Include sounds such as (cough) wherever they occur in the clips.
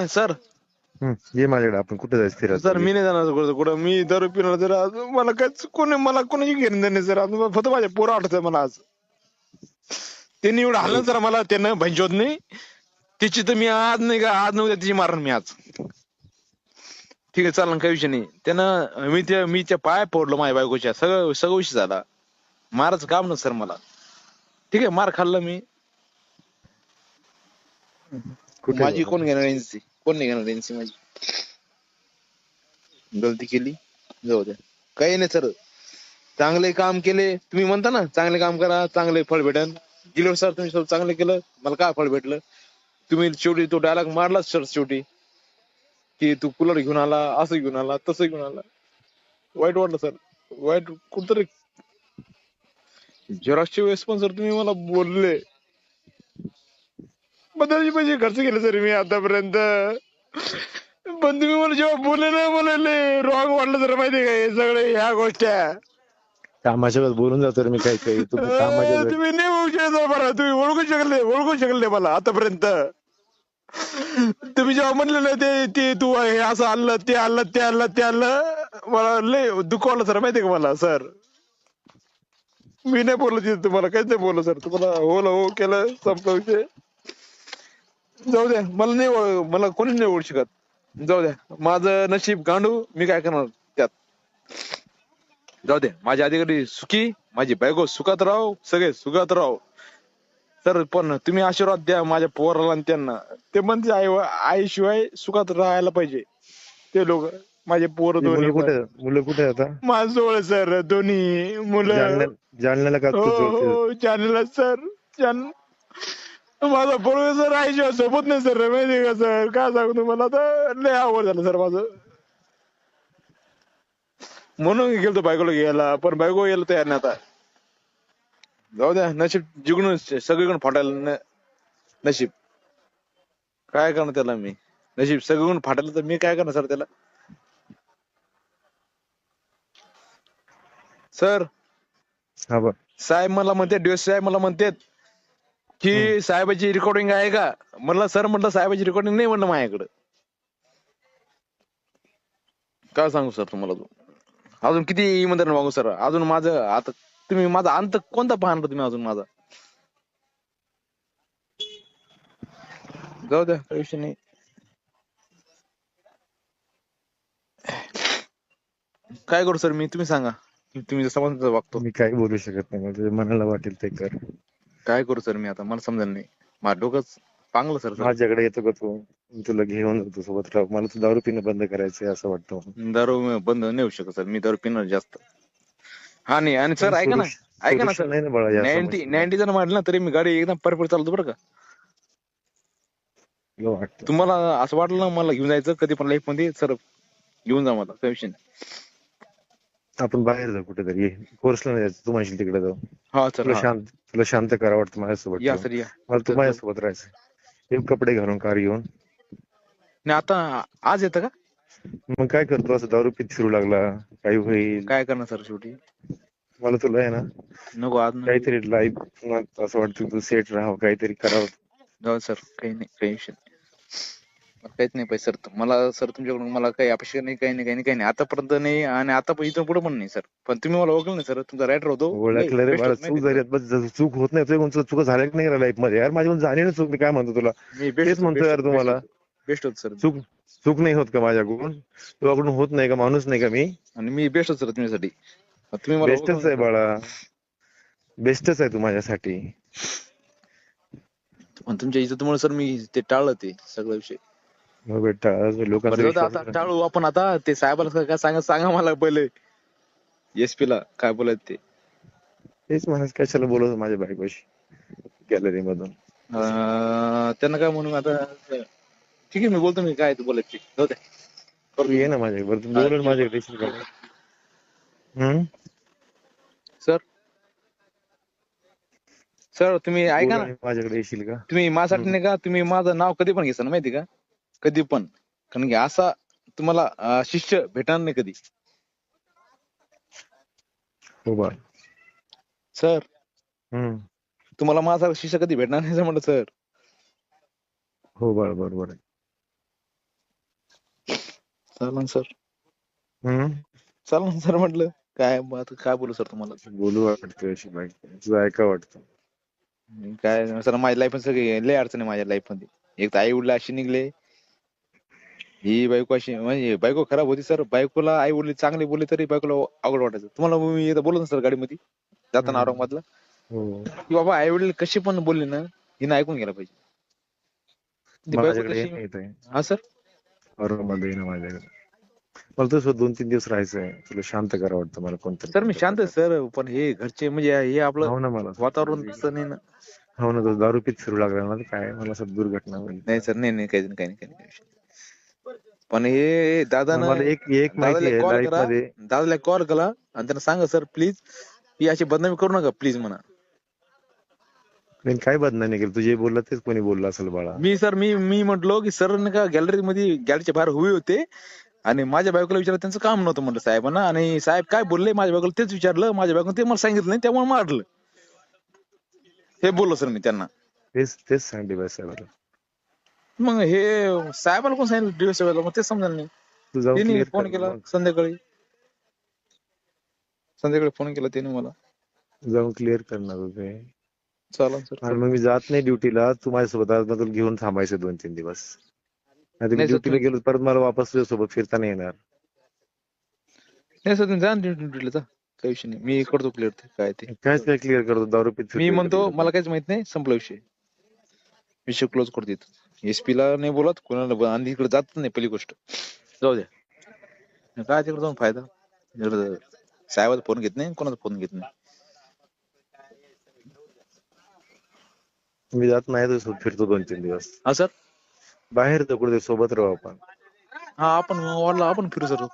ना सर. ये माझ्याकडे आपण कुठे जायचं फिरायला? सर मी नाही जाणार कुठं कुठं? मी दारू पिणार आज मला काय कोणी मला कोणाची घेणं देणं नाही सर. आज फक्त माझ्या पोरं आठवत मला आज. त्यांनी एवढं हल्लं सर मला त्यानं भंजोत नाही. तिची तर मी आज नाही का आज नव्हत्या तिची मारण मी आज. ठीक आहे चालेल काही विषय नाही. त्यानं मी त्या मी त्या पाय पडलो माझ्या बायकोच्या. सगळं सगळं विषय झाला. मारायचं काम ना सर मला. ठीक आहे मार खाल्लं मी. माझी कोण घेणार कोण नाही घेणार एनसी माझी? गलती केली? जाऊ द्या. काही नाही सर. चांगले काम केले. तुम्ही म्हणता ना चांगले काम करा चांगले फळ भेटन. गेलो सर तुम्ही सर चांगलं केलं. मला काय फळ भेटलं? तुम्ही शेवटी तो डायलॉग मारलाच सर शेवटी. की तू कूलर घेऊन आला असं घेऊन आला तसं घेऊन आला. वाईट वाटलं सर वाईट कुठतरी. झेरॉक्सच्या वेळेस पण सर तुम्ही मला बोलले. बदलचे पैसे खर्च केले सर मी आतापर्यंत. पण तुम्ही मला जेव्हा बोलले ना मला रॉंग वाटलं माहितीये का? हे सगळे ह्या गोष्टी. कामाच्या बोलून जातो रे मी काही काही. तुम्ही कामाच्या वेळेस तुम्ही नाही ओळखू शकत बरं. तुम्ही ओळखू शकले ओळखू शकले मला आतापर्यंत. तुम्ही जेव्हा म्हणले ना ते ते तू हे असं आणलं ते आणलं ते आणलं ते आणलं मला लय दुखवलं सर माहितीये का मला सर? मी नाही बोललो तिथे तुम्हाला काहीच नाही बोललो सर. तुम्हाला हो ना हो केलं संपला विषय. जाऊ द्या मला नाही ओळ- मला कोणी नाही ओळखू शकत. जाऊ द्या माझं नशीब गांडू मी काय करणार त्यात? जाऊ दे माझ्या अधिकारी सुखी माझी बायको सुखात राहो सगळे सुखात राहो सर पण तुम्ही आशीर्वाद द्या माझ्या पोराला आणि त्यांना. ते म्हणते आई आईशिवाय सुखात राहायला पाहिजे. ते लोक माझे पोर मुलं दोन्ही कुठे मुलं कुठे आता माझ्याजवळ सर दोन्ही मुलं. जालन्या जालन्याला का हो हो चॅनल सर चॅनल माझा पोरगा सर आईशिवाय सोबत नाही सर माहिती का सर? काय सांगू तुम्हाला? आता लय आवड झालं सर माझं. म्हणून गेलतो बायकोला घ्यायला पण बायको यायला तयार नाही आता. जाऊ द्या नशीब जिंकून सगळीकडे फाटायला न- नशीब. काय करणार त्याला मी? नशीब सगळीकडून फाटायला तर मी काय करणार सर त्याला? सर हा बघ साहेब मला म्हणते डीएस साहेब मला म्हणतात की साहेबाची रेकॉर्डिंग आहे का? म्हणलं सर म्हटलं साहेबाची रेकॉर्डिंग नाही म्हणलं माझ्याकडं. काय सांगू सर तुम्हाला अजून? किती इमानदार मागू सर? अजून माझं आता तुम्ही माझा अंत कोणता पाहणार तुम्ही अजून माझा? जाऊ द्या. काही विषय नाही. काय करू सर? मी तुम्ही सांगा. तुम्ही जसं म्हणता वागतो. मी काही बोलू शकत नाही. म्हणजे मनाला वाटेल ते कर. काय करू सर मी आता? मला समजेल नाही. माझं डोकंच पांगलं सर माझ्याकडे येतो का तू? मी तुला घेऊन जातो सोबत मला तू दारू पिणं बंद करायचंय असं वाटतं दारू मी बंद नाही होऊ शकत सर. मी दारू पिणार जास्त. हा नाही. आणि सर ऐका ना. ऐका ना Solution सर नाही ना बाळा या नाईन्टी समस्येला. नाईन्टी जण मारलं ना तरी मी गाडी एकदम परफेक्ट चालतो बरं का. तुला वाटतं. तुम्हाला असं वाटलं ना मला घेऊन जायचं कधी पण लाईफमध्ये. सर घेऊन जा मला. काही विषय नाही. आपण बाहेर जाऊ कुठेतरी. कोर्सला नाही जायचं. तू म्हणशील तिकडे जाऊ. हा सर तुला हा. शांत तुला शांत करा वाटतं माझ्यासोबत या जाऊ. सर या. मला तू माझ्यासोबत राहायचं. हे कपडे घालून कार घेऊन. नाही आता आज येतं का? मग काय करतो? असं दारू पित फिरू लागला. काही होईल. काय करणार सर शेवटी? मला तुला आहे ना. नको आज नको. काहीतरी लाईफ असं वाटतं तू सेट राहावं काहीतरी करावं. जाऊ सर. काही नाही काही विषय नाही. काहीच नाही पाहिजे सर. मला सर तुमच्याकडून मला काही अपेक्षा नाही काही नाही काही नाही काही नाही. आतापर्यंत नाही आणि आता पण इथून पुढे पण नाही सर. पण तुम्ही मला ओळखलं नाही सर. तुमचा रायटर होतो. ओळखलं रे बाळा चूक झाली बस चूक होत नाही तुझ्या चूक झाल्या की नाही लाईफमध्ये. यार माझ्याकडून झाली ना चूक मी काय म्हणतो तुला? तेच म्हणतो यार तुम्हाला. बेस्ट होत सर चूक चूक नाही होत का माझ्याकडून? तुझ्याकडून होत नाही का माणूस नाही का मी? आणि मी बेस्ट होत सर तुमच्यासाठी. तुम्ही मला बेस्टच आहे बाळा. बेस्टच आहे तू माझ्यासाठी. पण तुमच्या इज्जतमुळे सर मी ते टाळलं ते सगळं विषय. टाळू आपण आता. ते साहेबाला काय सांगा सांगा मला पहिले. एसपी ला काय बोलायचं ते? तेच म्हणायचं कशाला बोलत माझ्या बायकोशी? गॅलरी मधून. त्यांना काय म्हणून आता? ठीक आहे मी बोलतो मी काय ते. बोलायचं. जाऊ दे ये ना माझ्याकडे तू बोल माझ्याकडे येशील का हम्म? सर? सर तुम्ही ऐका ना. माझ्याकडे येशील का? तुम्ही माझ्यासाठी नाही का तुम्ही माझं नाव कधी पण घेसान माहिती का? कधी पण. कारण की असा तुम्हाला शिष्य भेटणार नाही कधी. हो सर. हम्म. तुम्हाला माझा शिष्य कधी भेटणार नाही म्हटलं सर. हो बाळ बरोबर आहे चालन सर. हम्म. चालन सर म्हटलं. काय काय बोलू सर तुम्हाला? बोलू वाटतं ऐका वाटतं. काय सर माझ्या लाईफमध्ये सगळी लय अडचण आहे माझ्या लाईफमध्ये. एक तर आई वडील अशी निघले. ही बायको अशी म्हणजे बायको खराब होती सर. बायकोला आई वडील चांगले बोलले तरी बायकोला अवघड वाटायचं. तुम्हाला मी एकदा बोललो ना सर गाडीमध्ये जाताना. औरंगाबादला हो. की बाबा आई वडील कसे पण बोलले ना हिनं ऐकून घ्यायला पाहिजे. ती बायको कशी- हा सर? औरंगाबाद येणं माझ्याकडे. मला तुझं दोन तीन दिवस राहायचंय. तुला शांत करा वाटतं मला कोणतरी. सर मी शांत आहे सर. पण हे घरचे म्हणजे हे आपलं हो ना मला. वातावरण तसं नाही ना. हो ना तो दारू पित फिरू लागला ना काय? मला असं दुर्घटना होईल नाही सर. नाही नाही. काही नाही काही नाही काही नाही. पण हे दादानं मला एक एक माहिती दादाला आहे कॉल करा. मध्ये. दादाला कॉल करा आणि त्यांना सांगा सर प्लीज ही अशी बदनामी करू नका प्लीज म्हणा. काय बदनामी केली? तुझे बोलला तेच कोणी बोललं असेल बाळा. मी सर मी मी म्हटलो की सर का गॅलरी मध्ये गॅलरीच्या बाहेर उभे होते आणि माझ्या बायकोला विचारलं त्यांचं काम नव्हतं म्हटलं साहेबांना. आणि साहेब काय बोलले माझ्या बायकोला तेच विचारलं माझ्या बायकोला ते मला सांगितलं नाही त्यामुळे मारलं. हे बोललो सर मी त्यांना. तेच तेच सांगते बाई साहेबाला. मग हे साहेबाला कोण सांगितलं? दिवस मग ते समजा नाही. तू जाऊन त्यांनी clear फोन कर केला मग. संध्याकाळी. संध्याकाळी फोन केला त्याने मला. जाऊन क्लिअर करणार होते चालन सर. आणि मग मी जात नाही ड्युटीला तू माझ्यासोबत आज तुला घेऊन थांबायचं दोन तीन दिवस. नाही मी नाही sir, ड्युटीला गेलो परत मला वापस तुझ्यासोबत फिरता नाही येणार. नाही सर तुम्ही जा ना ड्युटीला जा. काही विषय नाही. मी करतो क्लिअर ते काय ते. काय काय क्लिअर करतो. दारू पित मी म्हणतो. मला काहीच माहीत नाही. संपला विषय. विषय क्लोज करतो इथं. एसपी ला नाही बोलत कोणाला आणि इकडे जात नाही पहिली गोष्ट. जाऊ द्या काय तिकडे जाऊन फायदा? साहेबाचा फोन घेत नाही कोणाचा फोन घेत नाही. मी जात नाही तुझ्यासोबत फिरतो दोन तीन दिवस. हा सर? बाहेर जाऊ कुठे सोबत राहू आपण. हा आपण वाढला आपण फिरू सर.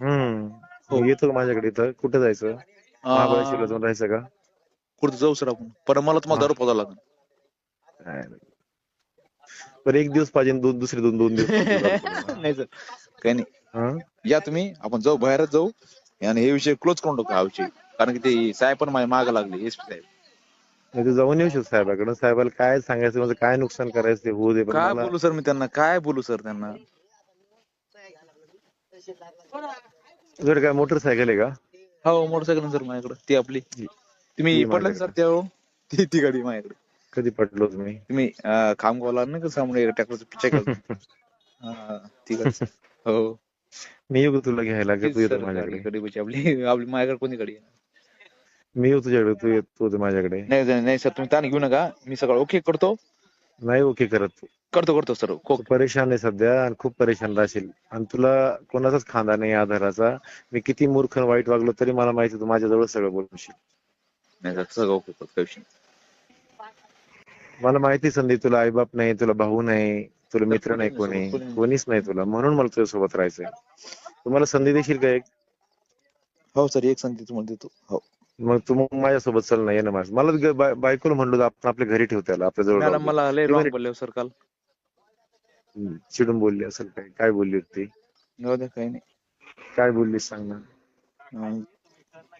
हम्म. हो. येतो का माझ्याकडे इथं. कुठे जायचं? महाबळेश्वरला जाऊन राहायचं का? कुठं जाऊ सर आपण? पण मला तुम्हाला. दारू पोदा लागेल. बरं एक दिवस पाहिजे दोन दुसरे दोन दोन दिवस. (laughs) नाही सर. काही नाही? या तुम्ही. आपण जाऊ बाहेरच जाऊ. आणि हे विषय क्लोज करून टाकू हा विषय. कारण की ते साहेब पण माझ्या मागे लागले एसपी साहेब. नाही जाऊन येऊ शकतो साहेबाकडे. साहेबाला काय सांगायचं माझं काय नुकसान करायचं ते होऊ दे पण काय बोलू सर मी त्यांना? काय बोलू सर त्यांना? तुझ्याकडे काय मोटरसायकल आहे का? हो मोटरसायकल सर माझ्याकडे. ती आपली. तुम्ही पडला. सर त्यावरून ती ती गाडी माझ्याकडे. कधी पटलो तुम्ही? तुम्ही खामगावला नाही का सामने ट्रॅक्टरचं पिक्चर केलं? (laughs) हा, हो. मी येऊ तुला घ्यायला? का तू येतो माझ्याकडे. गाडी आपली आपली माझ्याकडे कोणी आहे? मी येऊ तुझ्याकडे तू येत तू माझ्याकडे. नाही नाही सर तुम्ही ताण घेऊ नका. मी सगळं ओके करतो. नाही ओके करत तू. करतो करतो सर तू परेशान आहे सध्या आणि खूप परेशान राहशील. आणि तुला कोणाचाच खांदा नाही आधाराचा. मी किती मूर्ख वाईट वागलो तरी मला माहिती तू माझ्याजवळ सगळं बोलशील. नाही सर सगळं ओके करतो. मला माहिती संधी तुला आईबाप नाही तुला भाऊ नाही तुला मित्र नाही कोणी कोणी- कोणीच नाही तुला. म्हणून मला तुझ्यासोबत राहायचंय. तुम्हाला संधी देशील का एक? हो सर एक संधी तुम्हाला देतो. हो. मग तू मग माझ्यासोबत चल ना ये ना माझं मला ग- बाय- बायकोला म्हणलो आपण आपल्या घरी ठेव त्याला आपल्या जवळ मॅडम राहू दे. मला लय रॉंग बोलले सर काल. हम्म, चिडून बोलली असेल काय काय बोलली होती? ती जाऊ द्या काही नाही. काय बोलली सांग ना. अं,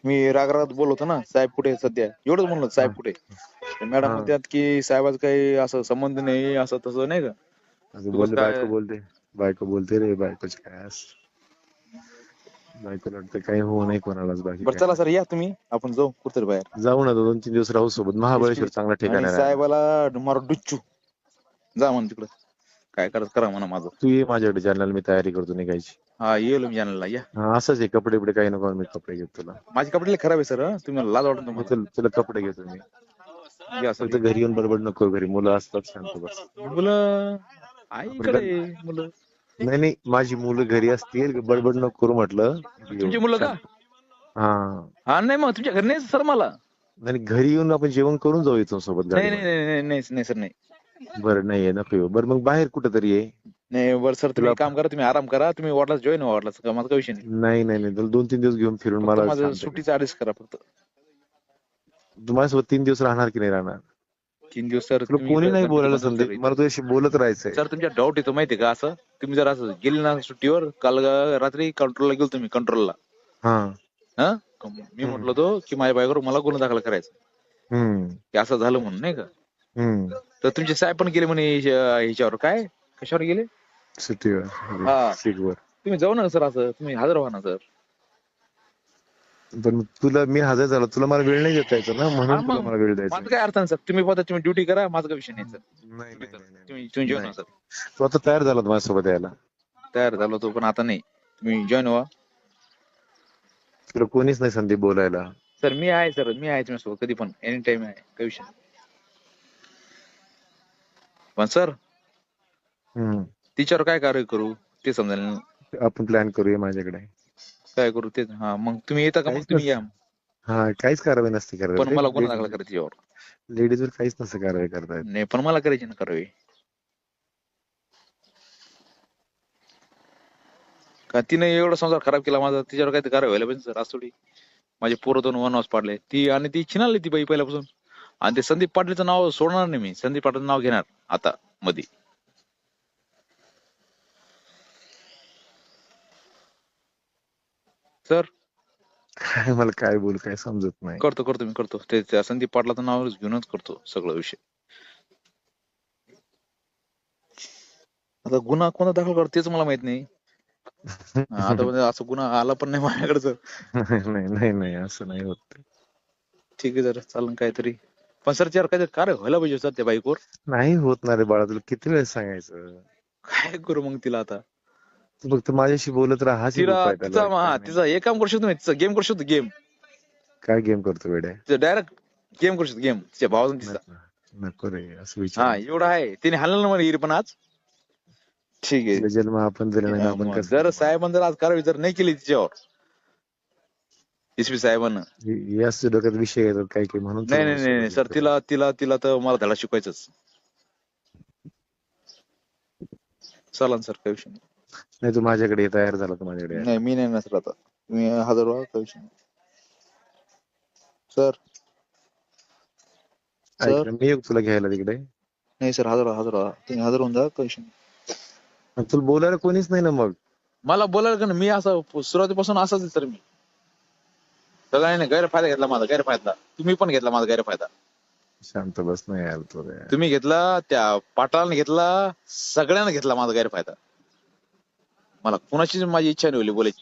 मी रागरागात बोलवतो ना साहेब कुठे आहे सध्या एवढंच म्हणलं साहेब कुठे आहे? मॅडम. म्हणतात की साहेबाचं काही असं संबंध नाही असं तसं नाही का बायको बोलते बायको बोलते रे बायकोच काय असं. बायकोला वाटतं काही होऊ नाही कोणालाच बाकी बरं. चला सर या तुम्ही आपण जाऊ कुठतरी बाहेर जाऊ ना दोन तीन दिवस राहू सोबत महाबळेश्वर चांगला ठिकाण आहे साहेबाला मारू डुच्चू जा म्हणून तिकडं काय करत करा म्हणा माझं. तू ये माझ्याकडे जालन्याला मी तयारी करतो निघायची. हा येलो मी जाण्याला या. हा असंच आहे कपडे बिपडे काही नको मी कपडे घेतो तुला. माझे कपडे लय खराब आहे सर. तुम्ही मला लाज वाटत मग तुम्हाला तुला तुला कपडे घेतो मी. या फक्त घरी येऊन बडबड नको घरी मुलं असतात शांत बस. मुलं? आहे मुलं. नाही नाही माझी मुलं घरी असतील बडबड नको करू म्हटलं. तुमची मुलं का? हा. हा नाही मग तुमच्या घरी नाही सर मला. आणि घरी येऊन आपण जेवण करून जाऊ इथून सोबत नाही. नाही नाही नाही नाही सर नाही. बरं नाही नको येऊ. बरं मग बाहेर कुठं तरी ये. नाही बरं सर तुम्ही तुला- काम करा तुम्ही आराम करा. तुम्ही वाटलाच जॉईन व्हा वाटलाच का माझा काही विषय नाही. नाही नाही नाही तुला दोन तीन दिवस घेऊन फिरून फक्त मला माझं कर. सुट्टीचा ऍडजस्ट करा फक्त. तू माझ्यासोबत तीन दिवस राहणार की नाही राहणार? तीन दिवस सर तुला कोणी नाही बोलायला संधी मला तुझ्याशी बोलत राहायचंय. सर तुमच्या डाऊट येतो माहितीये का असं? तुम्ही जर असं गेले ना सुट्टीवर काल ग- रात्री कंट्रोलला गेलो तुम्ही कंट्रोलला हा. हा? मी म्हटलं होतो की माझ्या बायकोवर मला गुन्हा दाखल करायचा हम्म. की असं झालं म्हणून नाही का? हम्म. तर तुमचे साहेब पण गेले म्हणे ह्याच्या- ह्याच्यावर. काय? कशावर गेले? सुट्टीवर हा. सीटवर. तुम्ही जाऊ ना सर असं. तुम्ही हजर व्हा ना सर. पण तुला मी हजर झालो. तुला मला वेळ नाही देता यायचा ना? हा, म्हणून तुला. मला वेळ द्यायचा माझं काय अर्थ नाही सर. तुम्ही पता तुम्ही ड्युटी करा. माझा काय विषय नाही सर. नाही नाही, नाही, नाही. तुम्ही नाही. सर. तू आता तयार झाला होता माझ्यासोबत यायला. तयार झालो तो पण आता नाही. तुम्ही जॉईन व्हा. तुला कोणीच नाही संदीप बोलायला. सर मी आहे सर. मी आहे तुमच्यासोबत. कधी पण. एनी टाइम आहे. काही विषय नाही. पण सर. तिच्यावर काय कार्य करू ते समजायला. आपण प्लॅन करूया माझ्याकडे. काय करू तेच हा मग तुम्ही येता का? मग तुम्ही या. हा काहीच कारवाई नसते पण मला गुन्हा दाखल करा तिच्यावर लेडीजवर काहीच नसतं कारवाई करता येत नाही पण मला करायची ना कारवाई. का तिने एवढा संसार खराब केला माझा तिच्यावर काय कारवाई व्हायला पाहिजे सर. आज थोडी. माझे पोरं दोन वनवास पाडले. ती आणि ती छिनाली ती बाई पहिल्यापासून. आणि ते संदीप पाटलाचं नाव सोडणार नाही मी. संदीप पाटलाचं नाव घेणार आता मध्ये सर? मला काय बोल काय समजत नाही. करतो करतो मी करतो. ते संदीप पाटलाचं नाव घेऊनच करतो सगळं विषय. आता गुन्हा कोणता दाखल करतो तेच मला माहीत नाही. (laughs) आता म्हणजे असं गुन्हा आला पण नाही माझ्याकडे सर. (laughs) नाही नाही नाही असं नाही होत ठीक आहे जर चालन काहीतरी. पण सर चार काहीतरी कार्य व्हायला पाहिजे सर त्या बाईकवर. नाही होत ना रे बाळा तुला किती वेळ सांगायचं? काय करू मग तिला आता? तू फक्त माझ्याशी बोलत राहा हाच एक तिला उपाय त्याला. तिचा हा तिचा एक काम करू शकतो मी तिचा गेम करू शकतो गेम काय गेम करतो वेड्या डायरेक्ट गेम करू शकतो गेम तिच्या भावाचा तिचा. नको रे असं हा विचार एवढा आहे. तिने हाणलं ना मला पण आज. ठीक आहे. जन्म आपण दिला नाही आपण मग कसं जर साहेबांनी जर आज कारवाई जर नाही केली तिच्यावर एसपी साहेबांना. असं डोक्यात विषय येतात काही काही म्हणून नाही नाही नाही सर तिला तिला तिला तर मला धडा शिकवायचाच. चला सर काही विषय नाही. नाही तू माझ्याकडे ये, तयार झाला तू माझ्याकडे ये. नाही मी नाही ना सर आता. तुम्ही हजर व्हा काही विषय नाही. सर. ऐक सर. ना, मी येऊ तुला घ्यायला तिकडे. नाही सर हजर व्हा हजर व्हा. तुम्ही हजर होऊन जा काही विषय नाही. तुला बोलायला कोणीच नाही ना मग. मला बोलायला का नाही, मी असं सुरुवातीपासून असाच आहे सर मी. सगळ्यांनी गैरफायदा घेतला माझा गैरफायदा. तुम्ही पण घेतला माझा गैरफायदा. शांत बस नाही यार तो रे. तुम्ही घेतला त्या पाटलाने घेतला सगळ्यांना घेतला माझा गैरफायदा. मला कुणाचीच माझी इच्छा नाही होली बोलायची.